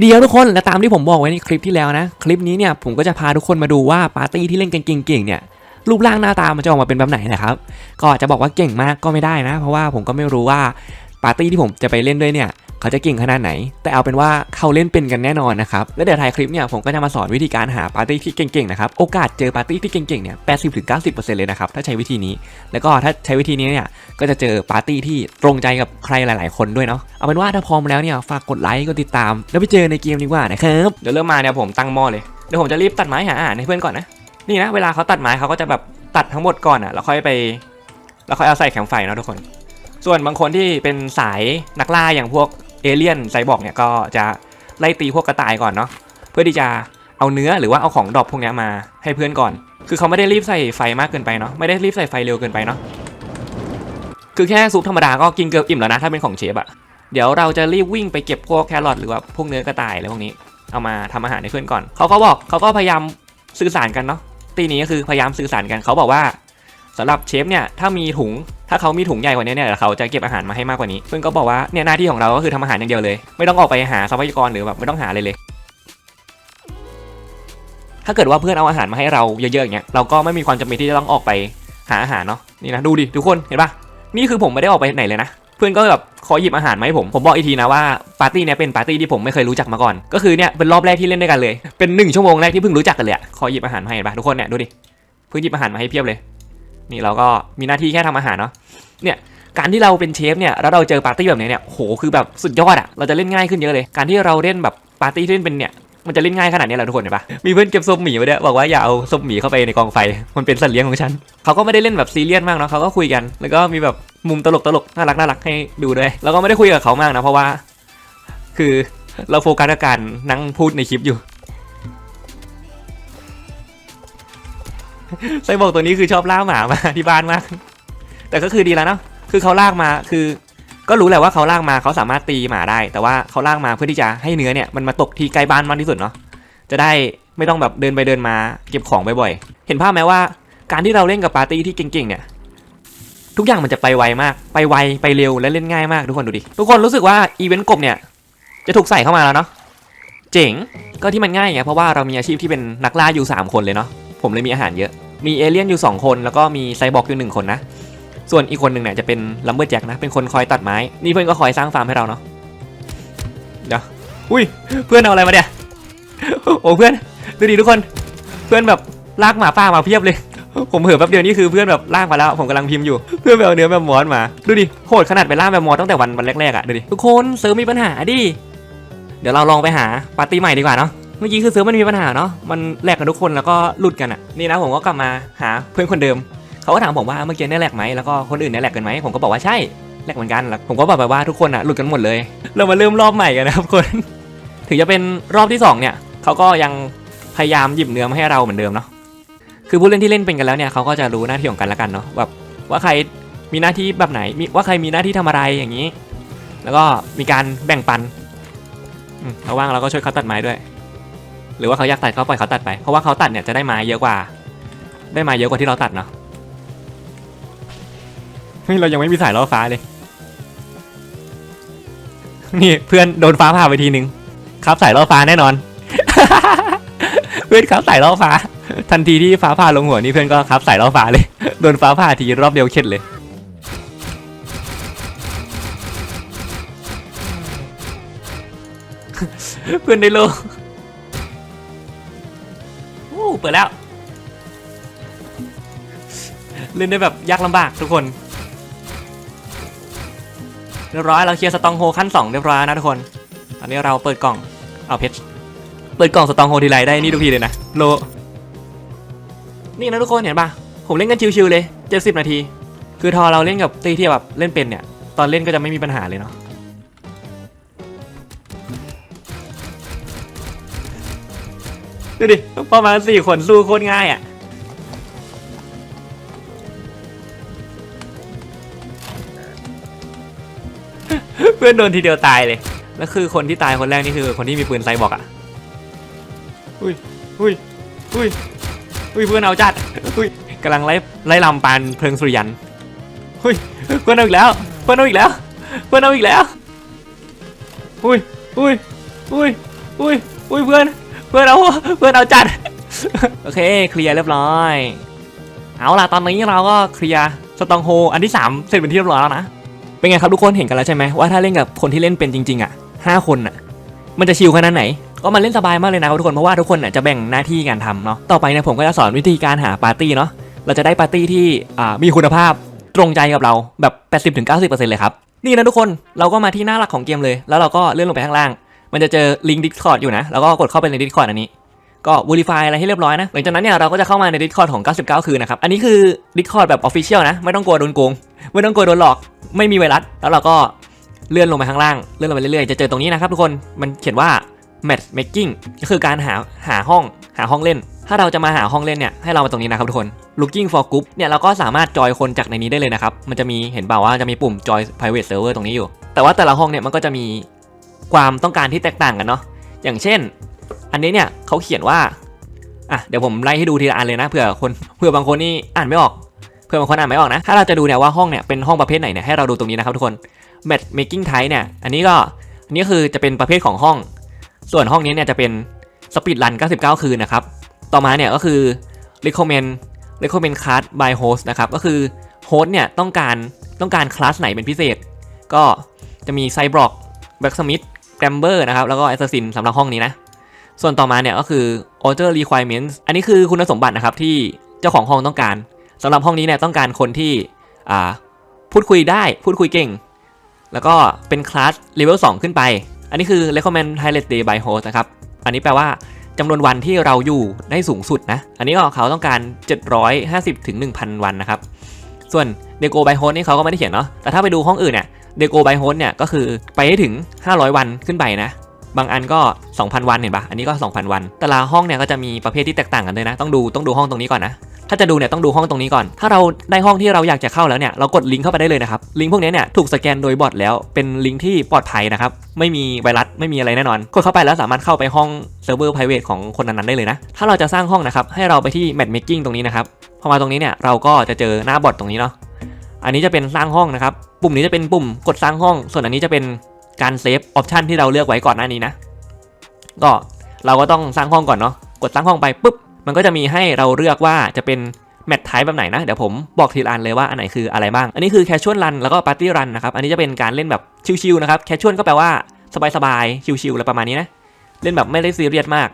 เดี๋ยวทุกคนและตามที่ผมบอกไว้ในคลิปที่แล้วนะ คลิปนี้เนี่ยผมก็จะพาทุกคนมาดูว่าปาร์ตี้ที่เล่นกันเก่งๆเนี่ยรูปร่างหน้าตามันจะออกมาเป็นแบบไหนนะครับก็จะบอกว่าเก่งมากก็ไม่ได้นะ เพราะว่าผมก็ไม่รู้ว่าปาร์ตี้ที่ผมจะไปเล่นด้วยเนี่ย เขาจะเก่งขนาดไหน แต่เอาเป็นว่าเขาเล่นเป็นกันแน่นอนนะครับ และเดี๋ยวท้ายคลิปเนี่ยผมก็จะมาสอนวิธีการหาปาร์ตี้ที่เก่งๆนะครับโอกาสเจอปาร์ตี้ที่เก่งๆเนี่ย80-90%เลยนะครับถ้าใช้วิธีนี้ แล้วก็ถ้าใช้วิธีนี้เนี่ยก็จะเจอปาร์ตี้ที่ตรงใจกับใครหลาย ๆ คนด้วยเนาะเอาเป็นว่าถ้าพร้อมแล้วเนี่ยฝากกดไลค์กดติดตาม แล้วไปเจอในเกมดีกว่านะครับเดี๋ยวเริ่มมาเนี่ยผมตั้งหม้อเลยเดี๋ยวผมจะรีบตัดไม้หาอาหารให้เพื่อนก่อนนะนี่นะเวลาเขาตัดไม้เขาก็จะแบบตัดทั้งหมดก่อนอะแล้วค่อยไปแล้วค่อยเอาใส่แคมไฟเนาะทุกคน ส่วนบางคนที่เป็นสายนักล่าอย่างพวก เอเลี่ยนไซบอร์กเนี่ยก็จะไล่ตีพวกกระต่ายก่อนเนาะเพื่อที่จะเอาเนื้อหรือว่าเอาของดรอปพวกนี้มาให้เพื่อนก่อน คือเขาไม่ได้รีบใส่ไฟมากเกินไปเนาะไม่ได้รีบใส่ไฟเร็วเกินไปเนาะคือแค่ซุปธรรมดาก็กินเกือบอิ่มแล้วนะถ้าเป็นของเชฟอะเดี๋ยวเราจะรีบวิ่งไปเก็บพวกแครอทหรือว่าพวกเนื้อกระต่ายอะไรพวกนี้เอามาทำอาหารให้เพื่อนก่อน เขาก็บอกเขาก็พยายามสื่อสารกันเนาะตีนี้ก็คือพยายามสื่อสารกันเขาบอกว่า สำหรับเชฟเนี่ยถ้ามีถุงถ้าเขามีถุงใหญ่กว่านี้เนี่ยเดี๋ยวเขาจะเก็บอาหารมาให้มากกว่านี้เพื่อนก็บอกว่าเนี่ยหน้าที่ของเราก็คือทำอาหารอย่างเดียวเลย ไม่ต้องออกไปหาทรัพยากรหรือแบบไม่ต้องหาอะไรเลย ถ้าเกิดว่าเพื่อนเอาอาหารมาให้เราเยอะๆอย่างเงี้ยเราก็ไม่มีความจำเป็นที่จะต้องออกไปหาอาหารเนาะนี่นะดูดิทุกคนเห็นปะนี่คือผมไม่ได้ออกไปไหนเลยนะเพื่อนก็แบบขอหยิบอาหารมาให้ผม ผมบอกอีกทีนะว่าปาร์ตี้เนี้ยเป็นปาร์ตี้ที่ผมไม่เคยรู้จักมาก่อน ก็คือเนี่ยเป็นรอบแรกที่เล่นด้วยกันเลย เป็นหนึ่งชั่วโมงแรกที่เพิ่งรู้จักกันเลยขอหยิบอาหารมาให้เห็นปะทุกคนเนี่ยดูดิ เพื่อนหยิบอาหารมาให้เพียบเลย นี่เราก็มีหน้าที่แค่ทำอาหารเนาะเนี่ยการที่เราเป็นเชฟเนี่ยแล้วเราเจอปาร์ตี้แบบนี้เนี่ยโหคือแบบสุดยอดอะเราจะเล่นง่ายขึ้นเยอะเลย การที่เราเล่นแบบปาร์ตี้ที่เล่นเป็นเนี่ยมันจะเล่นง่ายขนาดนี้แหละทุกคนเห็นปะมีเพื่อนเก็บศพหมีไว้ด้วยบอกว่าอย่าเอาศพหมีเข้าไปในกองไฟ มันเป็นสัตว์เลี้ยงของฉันเขาก็ไม่ได้เล่นแบบซีเรียสมากเนาะเขาก็คุยกัน แล้วก็มีแบบมุมตลกตลกน่ารักน่ารักให้ดูด้วยแล้วก็ไม่ได้คุยกับเขามากนะเพราะว่า คือเราโฟกัสกับการนั่งพูดในคลิปอยู่ ไซบอร์กตัวนี้คือชอบล่าหมามาที่บ้านมาก แต่ก็คือดีแล้วเนาะคือเขาลากมาคือ ก็รู้แหละว่าเขาลากมาเขาสามารถตีหมาได้ แต่ว่าเขาลากมาเพื่อที่จะให้เนื้อเนี่ยมันมาตกที่ใกล้บ้านมากที่สุดเนาะจะได้ไม่ต้องแบบเดินไปเดินมาเก็บของบ่อยๆเห็นภาพไหมว่าการที่เราเล่นกับปาร์ตี้ที่เก่งๆเนี่ยทุกอย่างมันจะไปไวมาก ไปไว ไปเร็ว และเล่นง่ายมากทุกคนดูดิ ทุกคนรู้สึกว่าอีเวนต์กบเนี่ย จะถูกใส่เข้ามาแล้วเนาะ เจ๋ง ก็ที่มันง่ายไง เพราะว่าเรามีอาชีพที่เป็นนักล่าอยู่ 3 คนเลยเนาะ ผมเลยมีอาหารเยอะ มีเอเลี่ยนอยู่ 2 คน แล้วก็มีไซบอร์กอยู่ 1 คนนะ ส่วนอีกคนหนึ่งเนี่ยจะเป็นลัมเบอร์แจ็คนะ เป็นคนคอยตัดไม้ นี่เพื่อนก็คอยสร้างฟาร์มให้เราเนาะ เดี๋ยว อุ้ย เพื่อนเอาอะไรมาเนี่ย โอ้เพื่อน ดูดิทุกคน เพื่อนแบบลากหมาป่ามาเพียบเลย ผมเผลอแป๊บเดียวนี่คือเพื่อนแบบลากมาแล้ว ผมกำลังพิมพ์อยู่ เพื่อนไปเอาเนื้อแบบมอสมา ดูดิ โหดขนาดไปล่าแบบมอสตั้งแต่วันวันแรกๆอะ ดูดิ ทุกคนเซิร์ฟมีปัญหาดิ เดี๋ยวเราลองไปหาปาร์ตี้ใหม่ดีกว่าเนาะ เมื่อกี้คือเซิร์ฟมันมีปัญหาเนาะมันแหลกกันทุกคนแล้วก็หลุดกันอะนี่นะผมก็กลับมาหาเพื่อนคนเดิมเขาก็ถามผมว่าเมื่อกี้เนี่ยแหลกไหมแล้วก็คนอื่นเนี่ยแหลกกันไหมผมก็บอกว่าใช่แหลกเหมือนกันแล้วผมก็บอกไปว่าทุกคนอะหลุดกันหมดเลย เรามาเริ่มรอบใหม่กันนะครับคน ถึงจะเป็นรอบที่สองเนี่ยเขาก็ยังพยายามหยิบเนื้อมาให้เราเหมือนเดิมเนาะคือผู้เล่นที่เล่นเป็นกันแล้วเนี่ยเขาก็จะรู้หน้าที่ของกันและกันเนาะแบบว่าใครมีหน้าที่แบบไหนมีว่าใครมีหน้าที่ทำอะไรอย่างนี้ แล้วก็มีการแบ่งปันเราว่างเราก็ช่วยเขาตัดไม้ด้วย หรือว่าเขาอยากตัดก็ปล่อยเขาตัดไปเพราะว่าเขาตัดเนี่ยจะได้ไม้เยอะกว่า ได้ไม้เยอะกว่าที่เราตัดเนาะเฮ้ยเรายังไม่มีสายล่อฟ้าเลย นี่เพื่อนโดนฟ้าผ่าไปทีนึงครับสายล่อฟ้าแน่นอน เพื่อนครับสายล่อฟ้า ทันทีที่ฟ้าผ่าลงหัวนี่เพื่อนก็ครับสายล่อฟ้าเลยโดนฟ้าผ่าทีรอบเดียวเข็ดเลยเพื่อนได้โลโอ้ เปิดแล้ว เล่นได้แบบยากลำบากทุกคน เรียบร้อยเราเคลียร์สตองโฮขั้น 2 เรียบร้อยนะทุกคน ตอนนี้เราเปิดกล่องเอาเพชรเปิดกล่องสตองโฮทีไรได้นี่ทุกทีเลยนะโล นี่นะทุกคนเห็นปะผมเล่นกันชิวๆเลย 70 นาที คือทอเราเล่นกับตีที่แบบเล่นเป็นเนี่ย ตอนเล่นก็จะไม่มีปัญหาเลยเนาะ ดูดิประมาณสี่คนสู้โคตรง่ายอะเพื่อนโดนทีเดียวตายเลย แล้วคือคนที่ตายคนแรกนี่คือคนที่มีปืนไซบอกอะ อุ้ย อุ้ย อุ้ย อุ้ยเพื่อนเอาจัด อุ้ยกำลังไล่ไล่ลำปานเพลิงสุริยัน อุ้ยเพื่อนเอาอีกแล้ว เพื่อนเอาอีกแล้ว เพื่อนเอาอีกแล้ว อุ้ย อุ้ย อุ้ยออุ้ย อุ้ยเพื่อน เพื่อนเอาเพื่อนเอาจัด โอเคเคลียร์เรียบร้อย เอาล่ะตอนนี้เราก็เคลียร์สตองโฮอันที่3เสร็จเป็นที่เรียบร้อยแล้วนะ เป็นไงครับทุกคนเห็นกันแล้วใช่ไหมว่าถ้าเล่นกับคนที่เล่นเป็นจริง ๆ อะห้าคนอะ มันจะชิลขนาดไหน ก็มันเล่นสบายมากเลยนะครับทุกคนเพราะว่าทุกคนน่ะจะแบ่งหน้าที่การทำเนาะต่อไปเนี่ยผมก็จะสอนวิธีการหาปาร์ตี้เนาะเราจะได้ปาร์ตี้ที่อ่ามีคุณภาพตรงใจกับเราแบบ 80-90%เลยครับนี่นะทุกคนเราก็มาที่หน้าหลักของเกมเลย แล้วเราก็เลื่อนลงไปข้างล่าง มันจะเจอลิงก์ Discord อยู่นะ แล้วก็กดเข้าไปใน Discord อันนี้ ก็ verify อะไรให้เรียบร้อยนะ หลังจากนั้นเนี่ยเราก็จะเข้ามาใน Discord ของ 99 คืนนะครับ อันนี้คือ Discord แบบ Official นะ ไม่ต้องกลัวโดนโกง ไม่ต้องกลัวโดนหลอก ไม่มีไวรัส แล้วเราก็เลื่อนลงไปข้างล่าง เลื่อนลงไปเรื่อยๆ จะเจอตรงนี้นะครับทุกคน มันเขียนว่า match making ก็คือการหาหาห้องหาห้องเล่น ถ้าเราจะมาหาห้องเล่นเนี่ยให้เรามาตรงนี้นะครับทุกคน looking for group เนี่ยเราก็สามารถจอยคนจากในนี้ได้เลยนะครับ มันจะมีเห็นเปล่าว่าจะมีปุ่ม join private server ตรงนี้อยู่ แต่ว่าแต่ละห้องเนี่ยมันก็จะมี ความต้องการที่แตกต่างกันเนาะอย่างเช่น อันนี้เนี่ยเขาเขียนว่าอะเดี๋ยวผมไล่ให้ดูทีละอันเลยนะเผื่อคนเผื่อบางคนนี่อ่านไม่ออกเผื่อบางคนอ่านไม่ออกนะ ถ้าเราจะดูเนี่ยว่าห้องเนี่ยเป็นห้องประเภทไหนเนี่ยให้เราดูตรงนี้นะครับทุกคน match making type เนี่ยอันนี้ก็อันนี้คือจะเป็นประเภทของห้อง ส่วนห้องนี้เนี่ยจะเป็น speed run 99 คืนนะครับต่อมาเนี่ยก็คือ recommend recommend class by host นะครับก็คือ host เนี่ยต้องการต้องการคลาสไหนเป็นพิเศษ ก็จะมี cyborg blacksmith gramber นะครับ แล้วก็ assassin สำหรับห้องนี้นะ ส่วนต่อมาเนี่ยก็คือ order requirements อันนี้คือคุณสมบัตินะครับที่เจ้าของห้องต้องการสำหรับห้องนี้เนี่ยต้องการคนที่อ่าพูดคุยได้พูดคุยเก่ง แล้วก็เป็นคลาสเลเวล2ขึ้นไป อันนี้คือ recommend highlight day by host นะครับ อันนี้แปลว่าจำนวนวันที่เราอยู่ได้สูงสุดนะ อันนี้ก็เขาต้องการ 750ถึง1,000 วันนะครับ ส่วน deco by host นี่เขาก็ไม่ได้เขียนเนาะ แต่ถ้าไปดูห้องอื่นเนี่ย deco by host เนี่ยก็คือไปให้ถึง 500 วันขึ้นไปนะ บางอันก็ 2,000 วันเห็นปะอันนี้ก็ 2,000 วัน แต่ละห้องเนี่ยก็จะมีประเภทที่แตกต่างกันด้วยนะ ต้องดูต้องดูห้องตรงนี้ก่อนนะถ้าจะดูเนี่ยต้องดูห้องตรงนี้ก่อน ถ้าเราได้ห้องที่เราอยากจะเข้าแล้วเนี่ยเรากดลิงก์เข้าไปได้เลยนะครับ ลิงก์พวกนี้เนี่ยถูกสแกนโดยบอทแล้ว เป็นลิงก์ที่ปลอดภัยนะครับ ไม่มีไวรัสไม่มีอะไรแน่นอน กดเข้าไปแล้วสามารถเข้าไปห้องเซิร์ฟเวอร์ private ของคนนั้นๆได้เลยนะ ถ้าเราจะสร้างห้องนะครับให้เราไปที่ match making ตรงนี้นะครับ พอมาตรงนี้เนี่ยเราก็จะเจอหน้าบอทตรงนี้เนาะ อันนี้จะเป็นสร้างห้องนะครับ ปุ่มนี้จะเป็นปุ่มกดสร้างห้อง ส่วนอันนี้จะเป็นการเซฟออปชันที่เราเลือกไว้ก่อนหน้านี้นะ ก็เราก็ต้องสร้างห้องก่อนเนาะ กดสร้างห้องไปปุ๊บ มันก็จะมีให้เราเลือกว่าจะเป็นแมทไทป์แบบไหนนะ เดี๋ยวผมบอกทีละอันเลยว่าอันไหนคืออะไรบ้าง อันนี้คือแคชชวลรันแล้วก็ปาร์ตี้รันนะครับ อันนี้จะเป็นการเล่นแบบชิลๆนะครับ แคชชวลก็แปลว่าสบายๆ ชิลๆอะไรประมาณนี้นะ เล่นแบบไม่ได้ซีเรียสมาก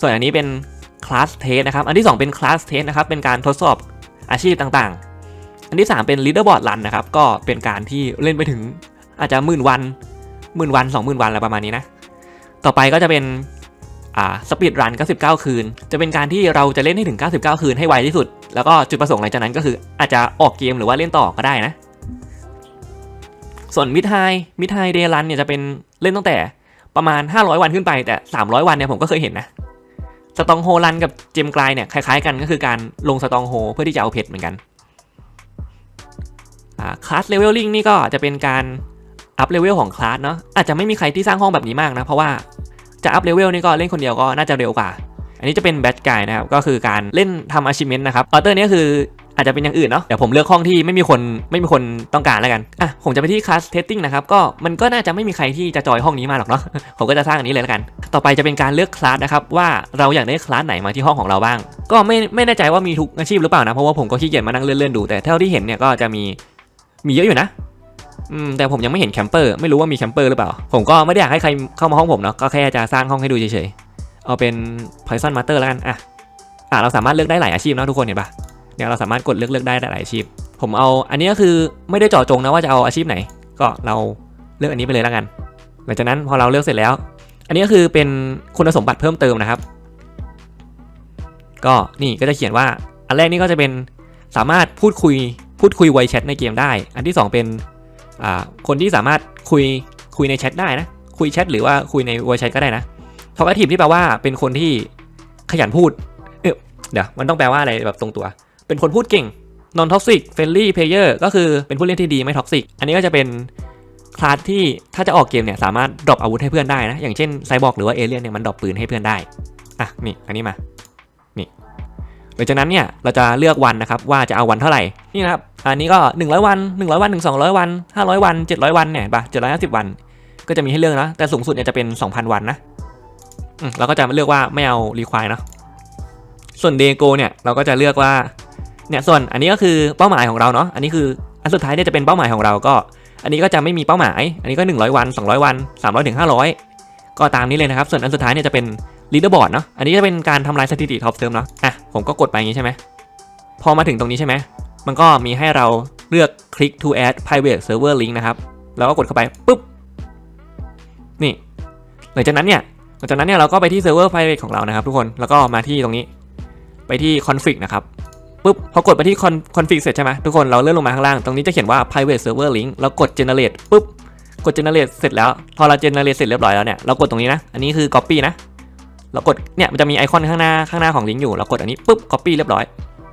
ส่วนอันนี้เป็นคลาสเทสนะครับ อันที่ 2 เป็นคลาสเทสนะครับ เป็นการทดสอบอาชีพต่างๆ อันที่ 3 เป็น leaderboard run นะครับ ก็เป็นการที่เล่นไปถึงอาจจะหมื่นวันหมื่นวัน20,000วันอะไรประมาณนี้นะ ต่อไปก็จะเป็นอ่าสปีดรัน99 คืน จะเป็นการที่เราจะเล่นให้ถึง 99 คืนให้ไวที่สุด แล้วก็จุดประสงค์หลังจากนั้นก็คืออาจจะออกเกมหรือว่าเล่นต่อก็ได้นะ ส่วนมิดไฮมิดไฮเดรันเนี่ยจะเป็นเล่นตั้งแต่ประมาณ 500 วันขึ้นไปแต่ 300 วันเนี่ยผมก็เคยเห็นนะ สตองโฮรันกับเจมกลายเนี่ยคล้ายๆกันก็คือการลงสตองโฮเพื่อที่จะเอาเพชรเหมือนกัน คลาสเลเวลลิงนี่ก็จะเป็นการอัพเลเวลของคลาสเนาะอาจจะไม่มีใครที่สร้างห้องแบบนี้มากนะ เพราะว่าจะอัพเลเวลนี่ก็เล่นคนเดียวก็น่าจะเร็วกว่า อันนี้จะเป็นแบทไกนะครับ ก็คือการเล่นทำ achievement นะครับ ออเตอร์นี้คืออาจจะเป็นอย่างอื่นเนาะ เดี๋ยวผมเลือกห้องที่ไม่มีคนไม่มีคนต้องการแล้วกัน อะ ผมจะไปที่คลาสเทสติ้งนะครับ ก็มันก็น่าจะไม่มีใครที่จะจอยห้องนี้มาหรอกเนาะ ผมก็จะสร้างอันนี้เลยแล้วกัน ต่อไปจะเป็นการเลือกคลาสนะครับว่าเราอยากได้คลาสไหนมาที่ห้องของเราบ้าง ก็ไม่ไม่แน่ใจว่ามีทุกอาชีพหรือเปล่านะ เพราะว่าผมก็ขี้เกียจมานั่งเลื่อนๆดู แต่เท่าที่เห็นเนี่ยก็จะมี มีเยอะอยู่นะอืมแต่ผมยังไม่เห็นแคมเปอร์ไม่รู้ว่ามีแคมเปอร์หรือเปล่า ผมก็ไม่ได้อยากให้ใครเข้ามาห้องผมเนาะก็แค่จะสร้างห้องให้ดูเฉยๆ เอาเป็น Python Master แล้วกันอะอะเราสามารถเลือกได้หลายอาชีพนะทุกคนเห็นปะเนี่ยเราสามารถกดเลือกเลือกได้หลายอาชีพ ผมเอาอันนี้ก็คือไม่ได้เจาะจงนะว่าจะเอาอาชีพไหน ก็เราเลือกอันนี้ไปเลยแล้วกัน หลังจากนั้นพอเราเลือกเสร็จแล้ว อันนี้ก็คือเป็นคุณสมบัติเพิ่มเติมนะครับ ก็นี่ก็จะเขียนว่าอันแรกนี่ก็จะเป็นสามารถพูดคุย พูดคุยไวแชทในเกมได้ อันที่สองเป็นอ่าคนที่สามารถคุยคุยในแชทได้นะ คุยแชทหรือว่าคุยในไวแชทก็ได้นะท็อกทีฟที่แปลว่าเป็นคนที่ขยันพูดเออเดี๋ยวมันต้องแปลว่าอะไรแบบตรงตัว เป็นคนพูดเก่ง non toxic friendly player ก็คือเป็นผู้เล่นที่ดีไม่ท็อกซิก อันนี้ก็จะเป็นคลาสที่ถ้าจะออกเกมเนี่ยสามารถดรอปอาวุธให้เพื่อนได้นะ อย่างเช่นไซบอร์กหรือว่าเอเลี่ยนเนี่ยมันดรอปปืนให้เพื่อนได้ อะนี่อันนี้มา ลังจากนั้นเนี่ยเราจะเลือกวันนะครับว่าจะเอาวันเท่าไหร่นี่นะครับอันนี้ก็ 100 วัน 100 วันถึง200 วัน 500 วัน 700 วันเนี่ยเห็นปะ750 วัน ก็จะมีให้เลือกนะแต่สูงสุดเนี่ยจะเป็น 2,000 วันนะอืมเราก็จะเลือกว่าไม่เอา require เนาะส่วน day go เนี่ยเราก็จะเลือกว่าเนี่ยส่วนอันนี้ก็คือเป้าหมายของเราเนาะอันนี้คืออันสุดท้ายเนี่ยจะเป็นเป้าหมายของเราก็ อันนี้ก็จะไม่มีเป้าหมาย อันนี้ก็ 100 วัน 200 วัน 300ถึง500 ก็ตามนี้เลยนะครับ ส่วนอันสุดท้ายเนี่ยจะเป็น leaderboard เนาะอันนี้จะเป็นการทำลายสถิติท็อปเซิร์ฟเนาะอะ ผมก็กดไปอย่างนี้ใช่ไหมพอมาถึงตรงนี้ใช่ไหมมันก็มีให้เราเลือก click to add private server link นะครับ แล้วก็กดเข้าไปปุ๊บ นี่ หลังจากนั้นเนี่ยหลังจากนั้นเนี่ยเราก็ไปที่ server private ของเรานะครับ ทุกคน แล้วก็มาที่ตรงนี้ ไปที่ config นะครับปุ๊บ พอกดไปที่ config เสร็จใช่ไหมทุกคน เราเลื่อนลงมาข้างล่าง ตรงนี้จะเขียนว่า private server link แล้วกด generate ปุ๊บ กด generate เสร็จแล้ว พอเรา generate เสร็จเรียบร้อยแล้วเนี่ย เรากดตรงนี้นะ อันนี้คือ copy นะ เรากดเนี่ยมันจะมีไอคอนข้างหน้าข้างหน้าของลิงก์อยู่เรากดอันนี้ปุ๊บ copy เรียบร้อย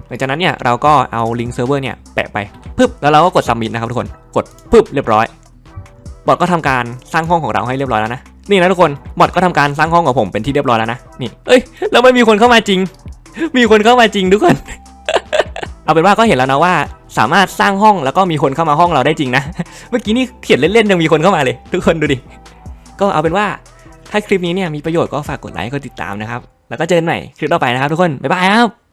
หลังจากนั้นเนี่ยเราก็เอาลิงก์เซิร์ฟเวอร์เนี่ยแปะไปปุ๊บแล้วเราก็กด submit นะครับทุกคนกดปุ๊บเรียบร้อยบอทก็ทำการสร้างห้องของเราให้เรียบร้อยแล้วนะนี่นะทุกคนบอทก็ทำการสร้างห้องของผมเป็นที่เรียบร้อยแล้วนะนี่เอ้ยแล้วไม่มีคนเข้ามาจริง มีคนเข้ามาจริงทุกคนเอาเป็นว่าก็เห็นแล้วนะว่าสามารถสร้างห้องแล้วก็มีคนเข้ามาห้องเราได้จริงนะ เมื่อกี้นี่เขียนเล่นๆยังมีคนเข้ามาเลย ทุกคนดูดิ ก็เอาเป็นว่า ถ้าคลิปนี้เนี่ยมีประโยชน์ก็ฝากกดไลค์กดติดตามนะครับ แล้วก็เจอกันใหม่คลิปต่อไปนะครับทุกคน บ๊ายบายครับ